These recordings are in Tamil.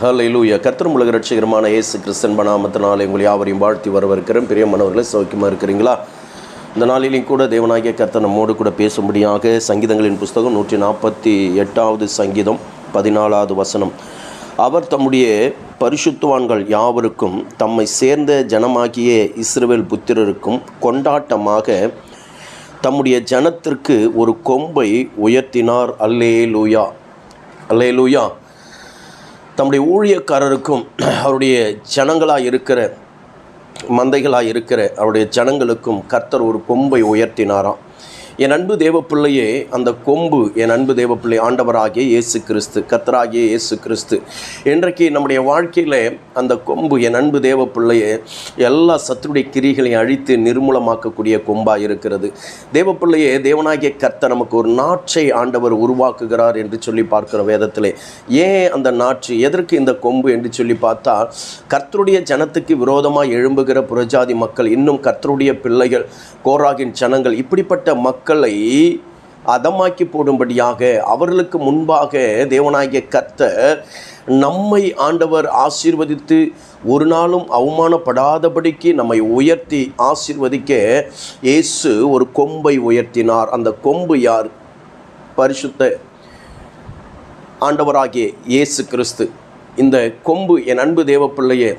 ஹலூயா கர்த்தர் உலக ரட்சிகரமான இயேசு கிறிஸ்தன் நாமத்தினாலே உங்களை யாவரையும் வாழ்த்தி வரவிருக்கிறேன் பிரியமானவர்களே சௌக்கியமாக இருக்கிறீங்களா? இந்த நாளிலையும் கூட தேவனாகிய கர்த்தர் நம்மோடு கூட பேசும்படியாக சங்கீதங்களின் புஸ்தகம் நூற்றி நாற்பத்தி எட்டாவது சங்கீதம் பதினாலாவது வசனம். அவர் தம்முடைய பரிசுத்துவான்கள் யாவருக்கும் தம்மை சேர்ந்த ஜனமாகிய இஸ்ரவேல் புத்திரருக்கும் கொண்டாட்டமாக தம்முடைய ஜனத்திற்கு ஒரு கொம்பை உயர்த்தினார். அல்லே லூயா அல்லே லூயா தம்முடைய ஊழியக்காரருக்கும் அவருடைய ஜனங்களாக இருக்கிற மந்தைகளாக இருக்கிற அவருடைய ஜனங்களுக்கும் கர்த்தர் ஒரு கொம்பை உயர்த்தினாராம். என் அன்பு தேவப்பிள்ளையே அந்த கொம்பு என் அன்பு தேவப்பிள்ளை ஆண்டவராகிய இயேசு கிறிஸ்து கர்த்தராகிய இயேசு கிறிஸ்து இன்றைக்கு நம்முடைய வாழ்க்கையில் அந்த கொம்பு என் அன்பு தேவப்பிள்ளையே எல்லா சத்துருடைய கிரிகளையும் அழித்து நிர்மூலமாக்கக்கூடிய கொம்பாக இருக்கிறது. தேவப்பிள்ளையே தேவனாகிய கர்த்த நமக்கு ஒரு நாற்றை ஆண்டவர் உருவாக்குகிறார் என்று சொல்லி பார்க்கிற வேதத்திலே. ஏன் அந்த நாற்று எதற்கு இந்த கொம்பு என்று சொல்லி பார்த்தா கர்த்தருடைய ஜனத்துக்கு விரோதமாக எழும்புகிற புறஜாதி மக்கள் இன்னும் கர்த்தருடைய பிள்ளைகள் கோராகின் ஜனங்கள் இப்படிப்பட்ட மக்கள் மக்களை அதமாக்கி போடும்படியாக அவர்களுக்கு முன்பாக தேவனாகிய கர்த்தர் நம்மை ஆண்டவர் ஆசீர்வதித்து ஒரு நாளும் அவமானப்படாதபடிக்கு நம்மை உயர்த்தி ஆசீர்வதிக்க இயேசு ஒரு கொம்பை உயர்த்தினார். அந்த கொம்பு யார்? பரிசுத்த ஆண்டவராகிய இயேசு கிறிஸ்து. இந்த கொம்பு என் அன்பு தேவப்பிள்ளையே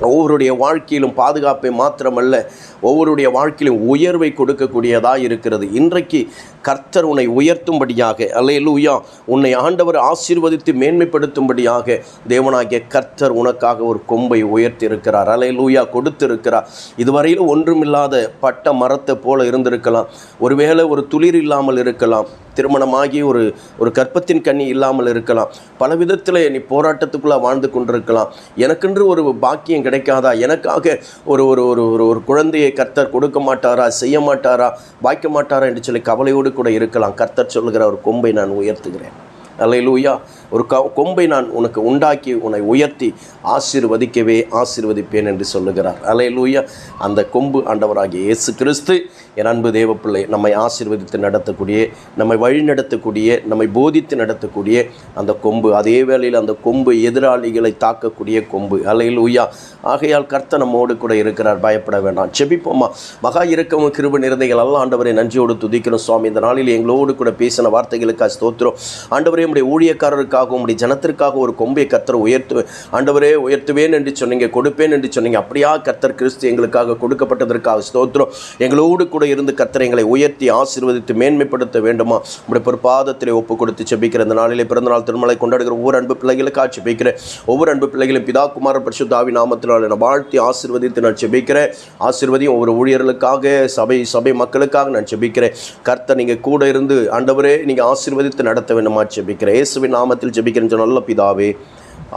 ஒவ்வொருடைய வாழ்க்கையிலும் பாதுகாப்பை மாத்திரமல்ல ஒவ்வொருடைய வாழ்க்கையிலும் உயர்வை கொடுக்கக்கூடியதாக இருக்கிறது. இன்றைக்கு கர்த்தர் உன்னை உயர்த்தும்படியாக அல்லேலூயா உன்னை ஆண்டவர் ஆசீர்வதித்து மேன்மைப்படுத்தும்படியாக தேவனாகிய கர்த்தர் உனக்காக ஒரு கொம்பை உயர்த்தியிருக்கிறார். அல்லேலூயா கொடுத்திருக்கிறார். இதுவரையிலும் ஒன்றுமில்லாத பட்ட மரத்தை போல இருந்திருக்கலாம். ஒருவேளை ஒரு துளிர் இல்லாமல் இருக்கலாம். திருமணமாகி ஒரு ஒரு கற்பத்தின் கண்ணி இல்லாமல் இருக்கலாம். பல விதத்தில் நீ போராட்டத்துக்குள்ளே வாழ்ந்து கொண்டிருக்கலாம். எனக்கென்று ஒரு பாக்கியம் கிடைக்காதா? எனக்காக ஒரு ஒரு ஒரு ஒரு ஒரு குழந்தையை கர்த்தர் கொடுக்க மாட்டாரா? செய்ய மாட்டாரா? வாய்க்க மாட்டாரா? என்று சொல்லி கவலையோடு கூட இருக்கலாம். கர்த்தர் சொல்லுகிற ஒரு கொம்பை நான் உயர்த்துகிறேன். அல்லையிலூயா ஒரு க கொம்பை நான் உனக்கு உண்டாக்கி உன்னை உயர்த்தி ஆசீர்வதிக்கவே ஆசீர்வதிப்பேன் என்று சொல்லுகிறார். அல்லையிலூயா அந்த கொம்பு ஆண்டவராகிய இயேசு கிறிஸ்து என் அன்பு தேவப்பிள்ளை நம்மை ஆசீர்வதித்து நடத்தக்கூடிய நம்மை வழி நடத்தக்கூடிய நம்மை போதித்து நடத்தக்கூடிய அந்த கொம்பு அதே வேளையில் அந்த கொம்பு எதிராளிகளை தாக்கக்கூடிய கொம்பு. அல்லையிலூயா ஆகையால் கர்த்த நம்மோடு கூட இருக்கிறார். பயப்பட வேண்டாம். செபிப்போமா மகா இறக்கமும் கிருப நிறந்தைகள் அல்ல ஆண்டவரை நன்றியோடு துதிக்கிறோம். சுவாமி இந்த நாளில் எங்களோடு கூட பேசின வார்த்தைகளுக்காக ஸ்தோத்திரம். ஆண்டவரே உடைய உங்களுக்காக உங்களுடைய ஜனத்திற்காக ஒரு கொம்பை கர்த்தர் உயர்த்து ஆண்டவரே உயர்த்துவேன் என்று சொன்னீங்க கொடுப்பேன் என்று சொன்னீங்க. அப்படியா கத்தர் கிறிஸ்து எங்களுக்காக கொடுக்கப்பட்டதற்காக ஸ்தோத்திரம். எங்களோடு கூட இருந்து கர்த்தர் எங்களை உயர்த்தி ஆசீர்வதித்து மேன்மைப்படுத்த வேண்டுமா? உடைய பொறுப்பாதத்திலே ஒப்பு கொடுத்து செபிக்கிற இந்த நாளிலே பிறந்தநாள் திருமலை கொண்டாடுகிற ஒவ்வொரு அன்பு பிள்ளைகளுக்காக செபிக்கிறேன். ஒவ்வொரு அன்பு பிள்ளைகளும் பிதா குமார பரிசுத்தாவி நாமத்தினால் நான் வாழ்த்தி ஆசீர்வதித்து நான் செபிக்கிறேன். ஆசீர்வதியும் ஒவ்வொரு ஊழியர்களுக்காக சபை சபை மக்களுக்காக நான் செபிக்கிறேன். கர்த்தர் நீங்கள் கூட இருந்து ஆண்டவரே நீங்கள் ஆசீர்வதித்து நடத்த வேண்டுமா? செபிக்கிறேன். இயேசுவின் நாமத்தில் ஜெபிக்கிறேன் நல்ல பிதாவே.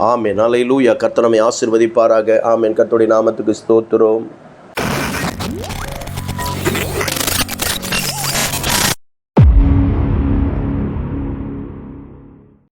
ஆமேன். அலையிலூயா கர்த்தர் ஆசிர்வதிப்பாராக ஆசீர்வதிப்பாராக. ஆமென். கர்த்தருடைய நாமத்துக்கு ஸ்தோத்துறோம்